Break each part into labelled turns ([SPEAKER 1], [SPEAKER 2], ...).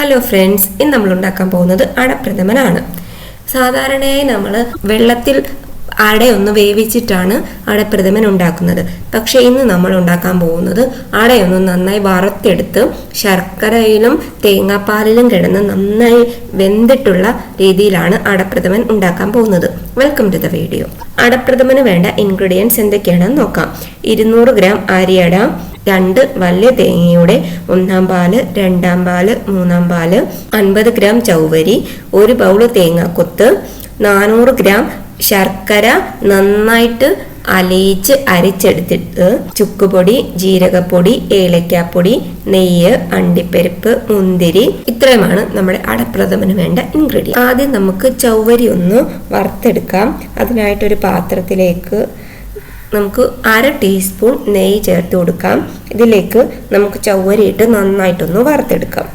[SPEAKER 1] Hello friends ഇന്ന് നമ്മൾ ഉണ്ടാക്കാൻ പോകുന്നത് അടപ്രഥമനാണ്. സാധാരണയായി നമ്മൾ വെള്ളത്തിൽ അടയൊന്ന് വേവിച്ചിട്ടാണ് അടപ്രഥമൻ ഉണ്ടാക്കുന്നത്. പക്ഷേ ഇന്ന് നമ്മൾ ഉണ്ടാക്കാൻ പോകുന്നത് അടയൊന്ന് നന്നായി വറുത്തെടുത്ത് ശർക്കരയിലും തേങ്ങാപ്പാലിലും കിടന്ന് നന്നായി വെന്തിട്ടുള്ള രീതിയിലാണ് അടപ്രഥമൻ ഉണ്ടാക്കാൻ പോകുന്നത്. വെൽക്കം ടു ദ വീഡിയോ അടപ്രഥമന് വേണ്ട ഇൻഗ്രീഡിയൻസ് എന്തൊക്കെയാണെന്ന് നോക്കാം. ഇരുന്നൂറ് ഗ്രാം അരിയട രണ്ട് വലിയ തേങ്ങയുടെ ഒന്നാം പാൽ രണ്ടാം പാൽ മൂന്നാം പാൽ അൻപത് ഗ്രാം ചൗവരി ഒരു ബൗൾ തേങ്ങാക്കൊത്ത് നാനൂറ് ഗ്രാം ശർക്കര നന്നായിട്ട് അലിയിച്ച് അരിച്ചെടുത്തിട്ട് ചുക്കുപൊടി ജീരകപ്പൊടി ഏലക്കാപ്പൊടി നെയ്യ് അണ്ടിപ്പരിപ്പ് മുന്തിരി ഇത്രയുമാണ് നമ്മുടെ അടപ്രഥമന് വേണ്ട ഇൻഗ്രീഡിയൻ ആദ്യം നമുക്ക് ചൗവരി ഒന്ന് വറുത്തെടുക്കാം. അതിനായിട്ടൊരു പാത്രത്തിലേക്ക് നമുക്ക് അര ടീസ്പൂൺ നെയ്യ് ചേർത്ത് കൊടുക്കാം. ഇതിലേക്ക് നമുക്ക് ചവ്വരിയിട്ട് നന്നായിട്ടൊന്ന് വറുത്തെടുക്കാം.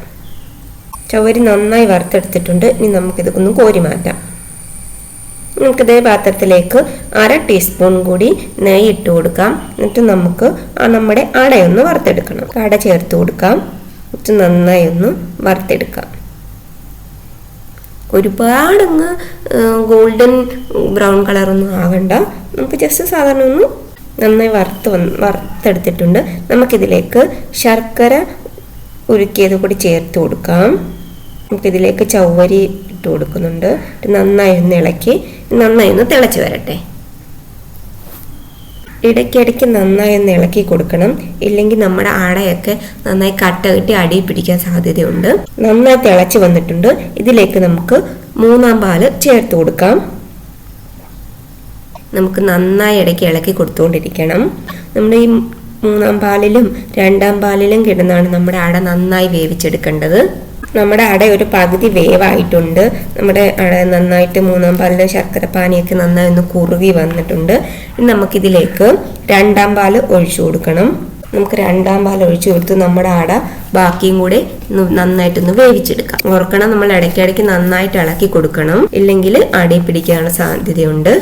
[SPEAKER 1] ചവ്വരി നന്നായി വറുത്തെടുത്തിട്ടുണ്ട്. ഇനി നമുക്കിത് ഒന്ന് കോരി മാറ്റാം. നമുക്ക് നമുക്കിതേ പാത്രത്തിലേക്ക് അര ടീസ്പൂൺ കൂടി നെയ്യ് ഇട്ട് കൊടുക്കാം. എന്നിട്ട് നമുക്ക് ആ നമ്മുടെ അടയൊന്ന് വറുത്തെടുക്കണം. അട ചേർത്ത് കൊടുക്കാം. എന്നിട്ട് നന്നായി ഒന്ന് വറുത്തെടുക്കാം. ഒരുപാടങ്ങ് ഗോൾഡൻ ബ്രൗൺ കളറൊന്നും ആകണ്ട നമുക്ക് ജസ്റ്റ് സാധാരണ ഒന്ന് നന്നായി വറുത്ത് വന്ന് വറുത്തെടുത്തിട്ടുണ്ട്. നമുക്കിതിലേക്ക് ശർക്കര ഉരുക്കിയത് കൂടി ചേർത്ത് കൊടുക്കാം. നമുക്കിതിലേക്ക് ചവ്വരി ഇട്ട് കൊടുക്കുന്നുണ്ട്. നന്നായി ഒന്ന് ഇളക്കി നന്നായി ഒന്ന് തിളച്ച് വരട്ടെ. ഇടയ്ക്കിടയ്ക്ക് നന്നായി ഒന്ന് ഇളക്കി കൊടുക്കണം. ഇല്ലെങ്കിൽ നമ്മുടെ അടയൊക്കെ നന്നായി കട്ട കെട്ടി അടി പിടിക്കാൻ സാധ്യതയുണ്ട്. നന്നായി തിളച്ച് വന്നിട്ടുണ്ട്. ഇതിലേക്ക് നമുക്ക് മൂന്നാം പാൽ ചേർത്ത് കൊടുക്കാം. നമുക്ക് നന്നായി ഇടയ്ക്ക് ഇളക്കി കൊടുത്തുകൊണ്ടിരിക്കണം. നമ്മുടെ ഈ മൂന്നാം പാലിലും രണ്ടാം പാലിലും കിടന്നാണ് നമ്മുടെ അട നന്നായി വേവിച്ചെടുക്കേണ്ടത്. നമ്മുടെ അട ഒരു പകുതി വേവായിട്ടുണ്ട്. നമ്മുടെ അട നന്നായിട്ട് മൂന്നാം പാലിൽ ശർക്കര പാനിയൊക്കെ നന്നായി ഒന്ന് കുറുകി വന്നിട്ടുണ്ട്. ഇനി നമുക്കിതിലേക്ക് രണ്ടാം പാൽ ഒഴിച്ചു കൊടുക്കണം. നമുക്ക് രണ്ടാം പാൽ ഒഴിച്ചു കൊടുത്ത് നമ്മുടെ അട ബാക്കിയും കൂടെ നന്നായിട്ടൊന്ന് വേവിച്ചെടുക്കാം. ഓർക്കണം നമ്മൾ ഇടയ്ക്കിടയ്ക്ക് നന്നായിട്ട് ഇളക്കി കൊടുക്കണം. ഇല്ലെങ്കിൽ അടി പിടിക്കാനുള്ള സാധ്യതയുണ്ട്.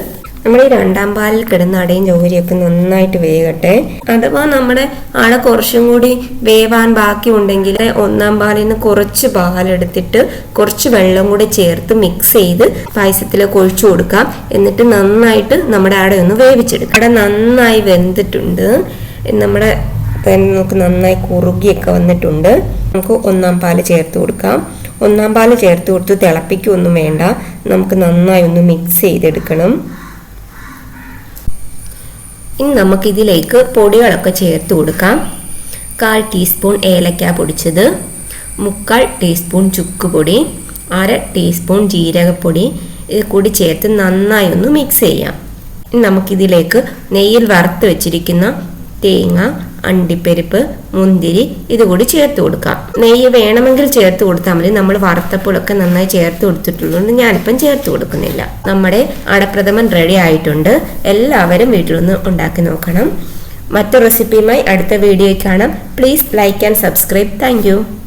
[SPEAKER 1] നമ്മുടെ ഈ രണ്ടാം പാലിൽ കിടന്ന അടയും ചൗരിയൊക്കെ നന്നായിട്ട് വേകട്ടെ. അഥവാ നമ്മുടെ അട കുറച്ചും കൂടി വേവാൻ ബാക്കി ഉണ്ടെങ്കിൽ ഒന്നാം പാലിൽ നിന്ന് കുറച്ച് പാലെടുത്തിട്ട് കുറച്ച് വെള്ളം കൂടി ചേർത്ത് മിക്സ് ചെയ്ത് പായസത്തിലേക്ക് ഒഴിച്ചു കൊടുക്കാം എന്നിട്ട് നന്നായിട്ട് നമ്മുടെ അട ഒന്ന് വേവിച്ചെടുക്കാം അട നന്നായി വെന്തിട്ടുണ്ട്. നമ്മുടെ നമുക്ക് നന്നായി കുറുകിയൊക്കെ വന്നിട്ടുണ്ട്. നമുക്ക് ഒന്നാം പാൽ ചേർത്ത് കൊടുക്കാം. ഒന്നാം പാൽ ചേർത്ത് കൊടുത്ത് തിളപ്പിക്കൊന്നും വേണ്ട. നമുക്ക് നന്നായി ഒന്ന് മിക്സ് ചെയ്തെടുക്കണം. ഇനി നമുക്കിതിലേക്ക് പൊടികളൊക്കെ ചേർത്ത് കൊടുക്കാം. കാൽ ടീസ്പൂൺ ഏലക്ക പൊടിച്ചത് മുക്കാൽ ടീസ്പൂൺ ചുക്ക് പൊടി അര ടീസ്പൂൺ ജീരകപ്പൊടി ഇത് കൂടി ചേർത്ത് നന്നായി ഒന്ന് മിക്സ് ചെയ്യാം. നമുക്കിതിലേക്ക് നെയ്യിൽ വറുത്ത് വെച്ചിരിക്കുന്ന തേങ്ങ അണ്ടിപ്പരിപ്പ് മുന്തിരി ഇതുകൂടി ചേർത്ത് കൊടുക്കാം നെയ്യ് വേണമെങ്കിൽ ചേർത്ത് കൊടുത്താൽ മതി. നമ്മൾ വറുത്തപ്പോഴൊക്കെ നന്നായി ചേർത്ത് കൊടുത്തിട്ടുള്ളതുകൊണ്ട് ഞാനിപ്പം ചേർത്ത് കൊടുക്കുന്നില്ല. നമ്മുടെ അടപ്രഥമൻ റെഡി ആയിട്ടുണ്ട്. എല്ലാവരും വീട്ടിൽ നിന്ന് ഉണ്ടാക്കി നോക്കണം. മറ്റു റെസിപ്പിയുമായി അടുത്ത വീഡിയോയിൽ കാണാം. Please like and subscribe thank